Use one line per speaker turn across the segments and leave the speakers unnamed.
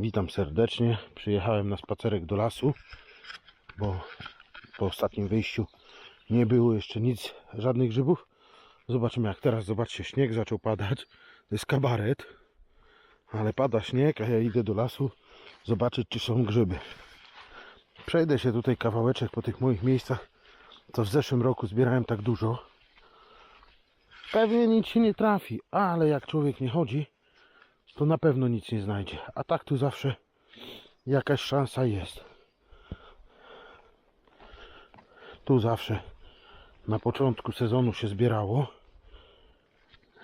Witam serdecznie. Przyjechałem na spacerek do lasu, bo po ostatnim wyjściu nie było jeszcze nic, żadnych grzybów. Zobaczymy jak teraz, zobaczcie, śnieg zaczął padać. To jest kabaret, ale pada śnieg, a ja idę do lasu zobaczyć, czy są grzyby. Przejdę się tutaj kawałeczek po tych moich miejscach, co w zeszłym roku zbierałem tak dużo. Pewnie nic się nie trafi, ale jak człowiek nie chodzi, to na pewno nic nie znajdzie. A tak tu zawsze jakaś szansa jest. Tu zawsze na początku sezonu się zbierało,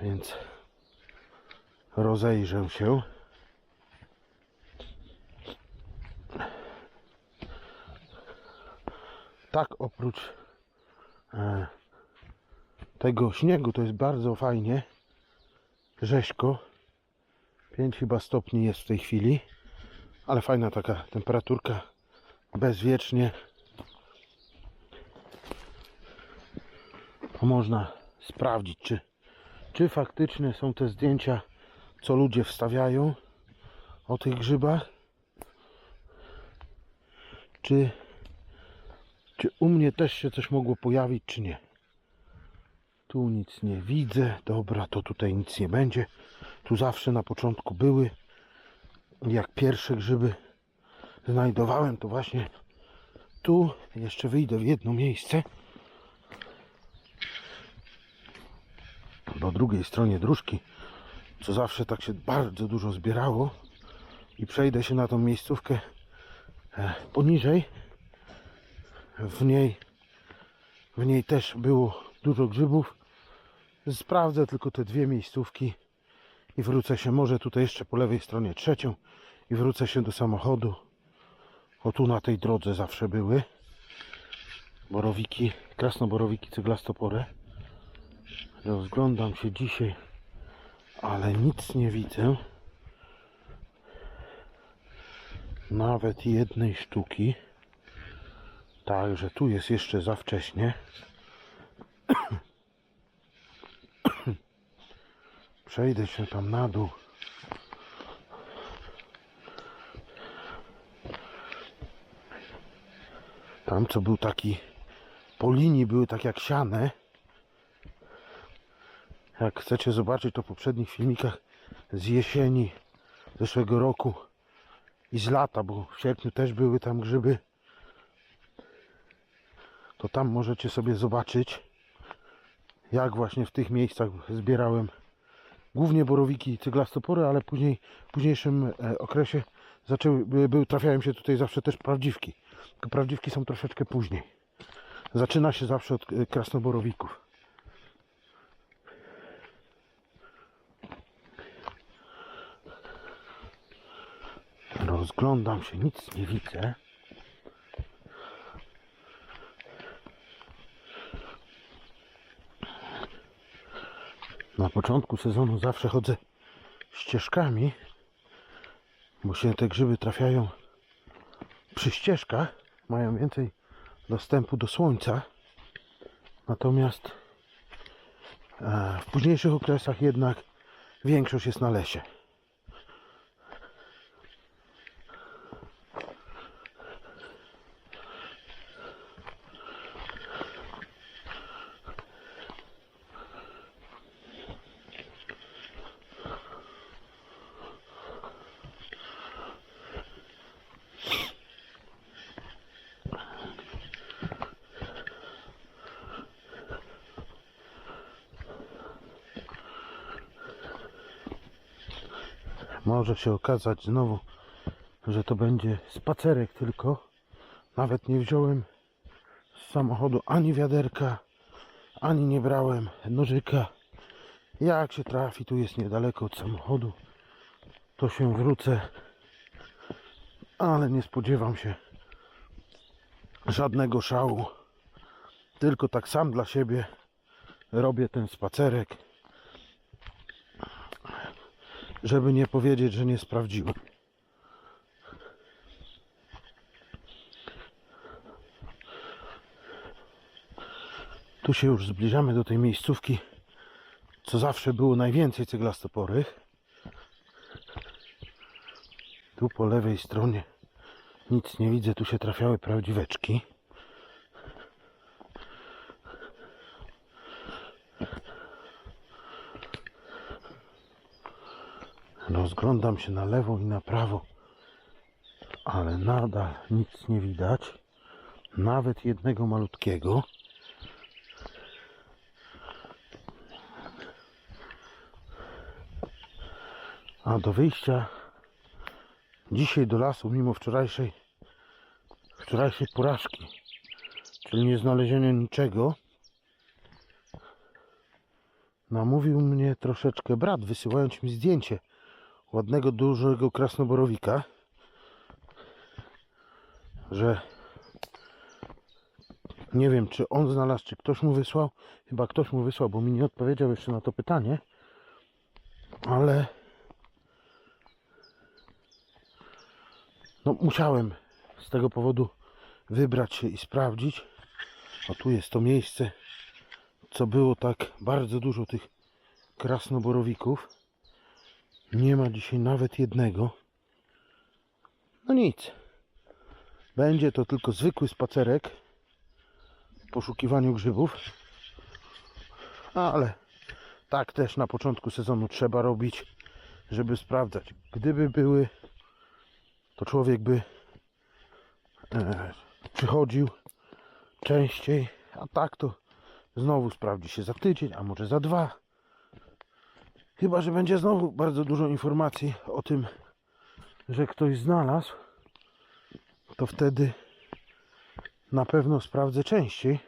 więc rozejrzę się. Tak oprócz e, tego śniegu to jest bardzo fajnie, rzeźko. 5 chyba stopni jest w tej chwili, ale fajna taka temperaturka, bezwiecznie. Można sprawdzić, czy, czy faktycznie są te zdjęcia, co ludzie wstawiają o tych grzybach, czy, czy u mnie też się coś mogło pojawić, czy nie. Tu nic nie widzę. Dobra, to tutaj nic nie będzie. Tu zawsze na początku były. Jak pierwsze grzyby znajdowałem, to właśnie tu jeszcze wyjdę w jedno miejsce. Po drugiej stronie dróżki, co zawsze tak się bardzo dużo zbierało. I przejdę się na tą miejscówkę e, poniżej. W niej, w niej też było dużo grzybów. Sprawdzę tylko te dwie miejscówki i wrócę się może tutaj jeszcze po lewej stronie trzecią i wrócę się do samochodu. O tu na tej drodze zawsze były borowiki, krasnoborowiki cyglastopore. Rozglądam się dzisiaj, ale nic nie widzę. Nawet jednej sztuki. Także tu jest jeszcze za wcześnie. Przejdę się tam na dół. Tam co był taki po linii były tak jak siane. Jak chcecie zobaczyć to w poprzednich filmikach z jesieni zeszłego roku i z lata, bo w sierpniu też były tam grzyby. To tam możecie sobie zobaczyć jak właśnie w tych miejscach zbierałem głównie borowiki cyglastopory, ale później w późniejszym e, okresie zaczęły, były, trafiają się tutaj zawsze też prawdziwki. Tylko prawdziwki są troszeczkę później. Zaczyna się zawsze od e, krasnoborowików. Rozglądam się, nic nie widzę. Na początku sezonu zawsze chodzę ścieżkami, bo się te grzyby trafiają przy ścieżkach, mają więcej dostępu do słońca. Natomiast e, w późniejszych okresach jednak większość jest na lesie. Może się okazać znowu, że to będzie spacerek tylko. Nawet nie wziąłem z samochodu ani wiaderka, ani nie brałem nożyka. Jak się trafi, tu jest niedaleko od samochodu, to się wrócę. Ale nie spodziewam się żadnego szału. Tylko tak sam dla siebie robię ten spacerek żeby nie powiedzieć, że nie sprawdziłem. Tu się już zbliżamy do tej miejscówki, co zawsze było najwięcej cyglastoporych. Tu po lewej stronie nic nie widzę, tu się trafiały prawdziweczki. Rozglądam się na lewo i na prawo, ale nadal nic nie widać. Nawet jednego malutkiego. A do wyjścia dzisiaj do lasu, mimo wczorajszej, wczorajszej porażki, czyli nie znalezienia niczego, namówił mnie troszeczkę brat, wysyłając mi zdjęcie ładnego, dużego krasnoborowika, że nie wiem, czy on znalazł, czy ktoś mu wysłał. Chyba ktoś mu wysłał, bo mi nie odpowiedział jeszcze na to pytanie. Ale no musiałem z tego powodu wybrać się i sprawdzić. A tu jest to miejsce, co było tak bardzo dużo tych krasnoborowików. Nie ma dzisiaj nawet jednego. No nic. Będzie to tylko zwykły spacerek w poszukiwaniu grzybów. Ale tak też na początku sezonu trzeba robić, żeby sprawdzać. Gdyby były, to człowiek by e, przychodził częściej, a tak to znowu sprawdzi się za tydzień, a może za dwa. Chyba, że będzie znowu bardzo dużo informacji o tym, że ktoś znalazł, to wtedy na pewno sprawdzę częściej.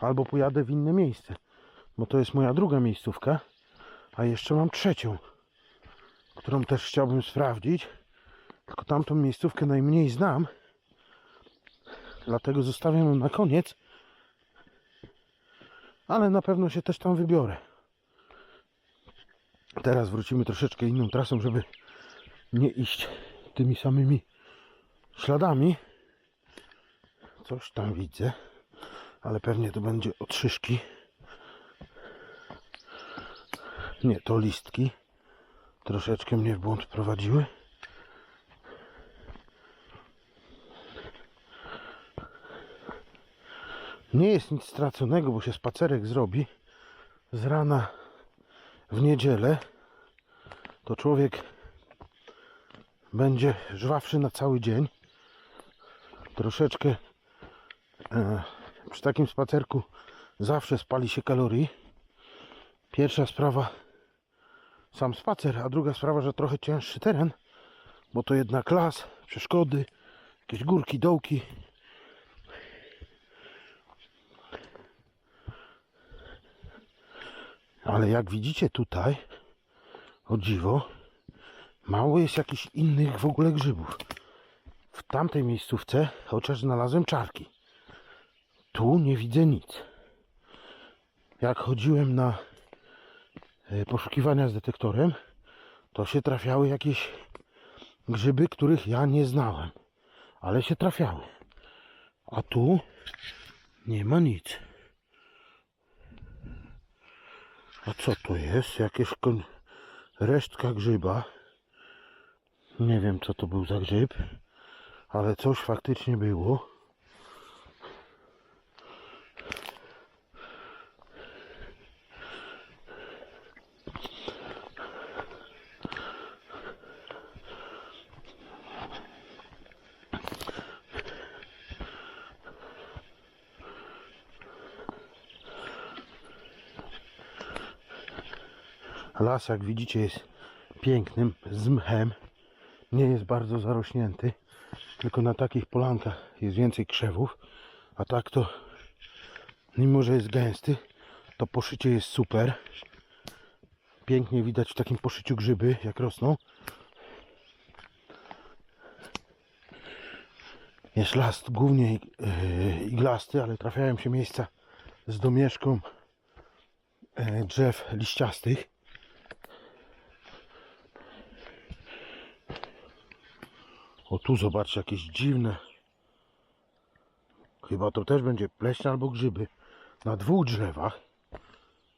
Albo pojadę w inne miejsce, bo to jest moja druga miejscówka, a jeszcze mam trzecią, którą też chciałbym sprawdzić. Tylko tamtą miejscówkę najmniej znam, dlatego zostawiam ją na koniec, ale na pewno się też tam wybiorę. Teraz wrócimy troszeczkę inną trasą, żeby nie iść tymi samymi śladami. Coś tam widzę, ale pewnie to będzie od szyszki. Nie, to listki. Troszeczkę mnie w błąd prowadziły. Nie jest nic straconego, bo się spacerek zrobi z rana w niedzielę, to człowiek będzie żwawszy na cały dzień. Troszeczkę e, przy takim spacerku zawsze spali się kalorii. Pierwsza sprawa sam spacer, a druga sprawa, że trochę cięższy teren, bo to jednak las, przeszkody, jakieś górki, dołki. Ale jak widzicie tutaj, o dziwo, mało jest jakichś innych w ogóle grzybów. W tamtej miejscówce chociaż znalazłem czarki. Tu nie widzę nic. Jak chodziłem na e, poszukiwania z detektorem, to się trafiały jakieś grzyby, których ja nie znałem. Ale się trafiały. A tu nie ma nic. A co to jest? Jakieś resztka grzyba. Nie wiem co to był za grzyb, ale coś faktycznie było. Las, jak widzicie, jest pięknym, z mchem. Nie jest bardzo zarośnięty, tylko na takich polankach jest więcej krzewów, a tak to, mimo że jest gęsty, to poszycie jest super. Pięknie widać w takim poszyciu grzyby, jak rosną. Jest las głównie yy, iglasty, ale trafiają się miejsca z domieszką yy, drzew liściastych. O tu zobaczcie jakieś dziwne. Chyba to też będzie pleśń albo grzyby. Na dwóch drzewach.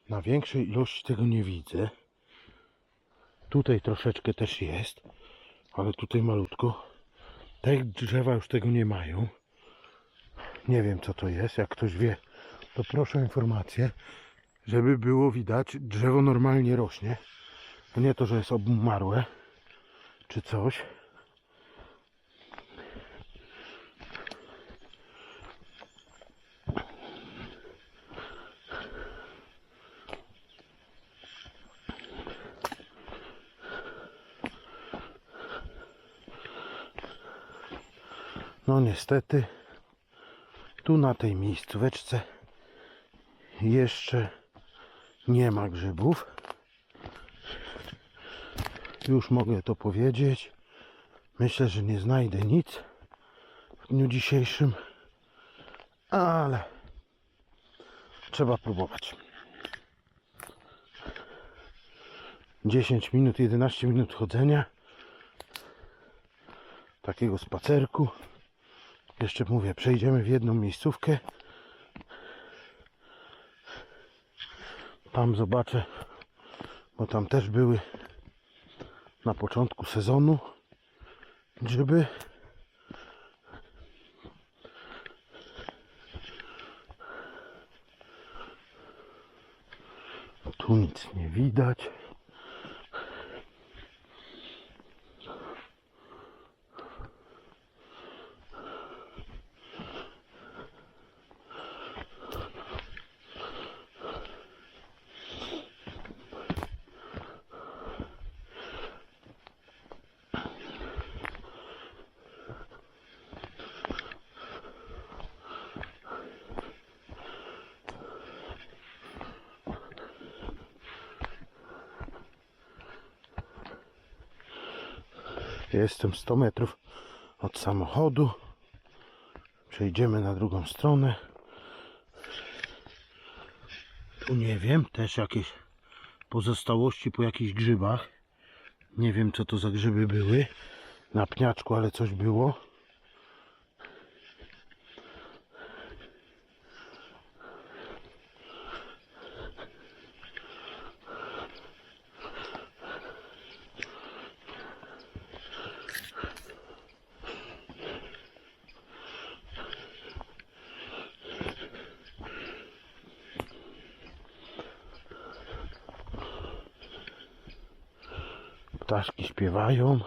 Na większej ilości tego nie widzę. Tutaj troszeczkę też jest. ale tutaj malutko. Te drzewa już tego nie mają. Nie wiem co to jest. Jak ktoś wie, to proszę o informację, żeby było widać, drzewo normalnie rośnie. Nie to, że jest obumarłe czy coś. No niestety, tu na tej miejscóweczce jeszcze nie ma grzybów. Już mogę to powiedzieć. Myślę, że nie znajdę nic w dniu dzisiejszym, ale trzeba próbować. 10 minut, 11 minut chodzenia, takiego spacerku. Jeszcze mówię, przejdziemy w jedną miejscówkę. Tam zobaczę, bo tam też były na początku sezonu grzyby. Tu nic nie widać. Jestem 100 metrów od samochodu. Przejdziemy na drugą stronę. Tu nie wiem, też jakieś pozostałości po jakichś grzybach. Nie wiem co to za grzyby były. Na pniaczku, ale coś było. Ptaszki śpiewają.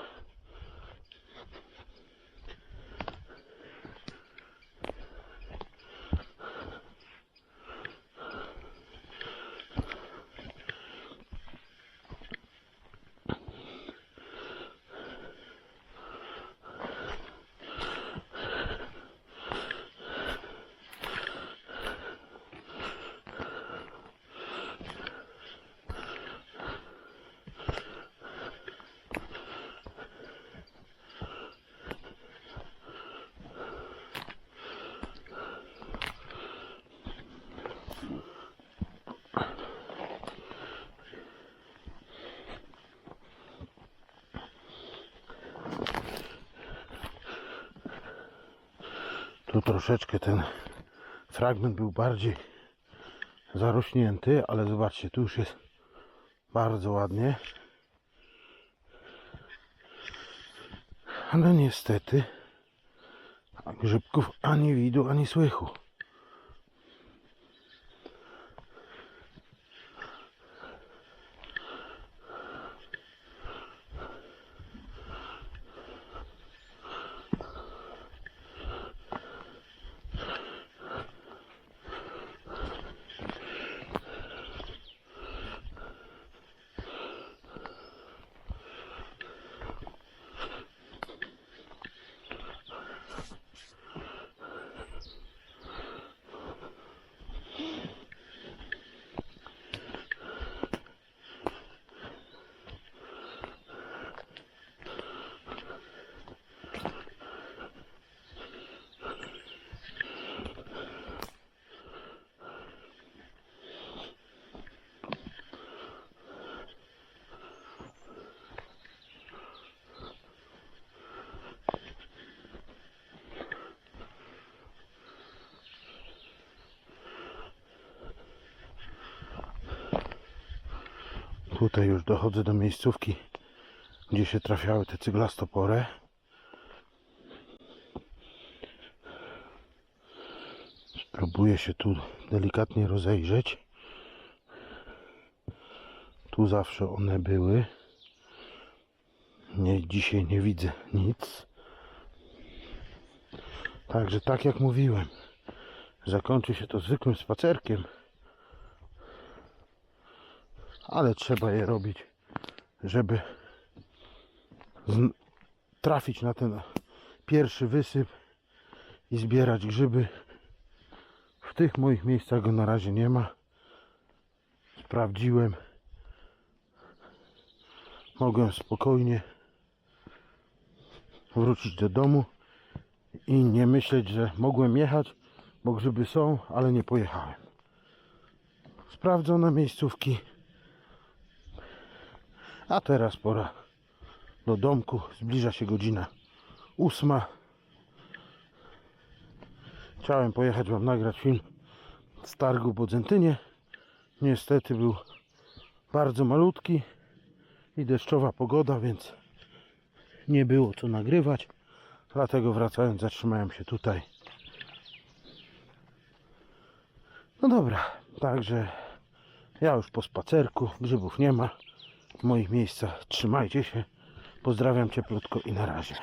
Tu troszeczkę ten fragment był bardziej zarośnięty, ale zobaczcie, tu już jest bardzo ładnie. Ale niestety grzybków ani widu, ani słychu. Tutaj już dochodzę do miejscówki, gdzie się trafiały te cyglastopory. Spróbuję się tu delikatnie rozejrzeć. Tu zawsze one były. Nie, dzisiaj nie widzę nic. Także tak jak mówiłem, zakończy się to zwykłym spacerkiem. Ale trzeba je robić, żeby trafić na ten pierwszy wysyp i zbierać grzyby. W tych moich miejscach go na razie nie ma. Sprawdziłem. Mogłem spokojnie wrócić do domu i nie myśleć, że mogłem jechać, bo grzyby są, ale nie pojechałem. Sprawdzone miejscówki. A teraz pora do domku. Zbliża się godzina ósma. Chciałem pojechać Wam nagrać film z targu po Zentynie. Niestety był bardzo malutki i deszczowa pogoda, więc nie było co nagrywać. Dlatego wracając zatrzymałem się tutaj. No dobra, także ja już po spacerku, grzybów nie ma. Moich miejscach trzymajcie się. Pozdrawiam cieplutko i na razie.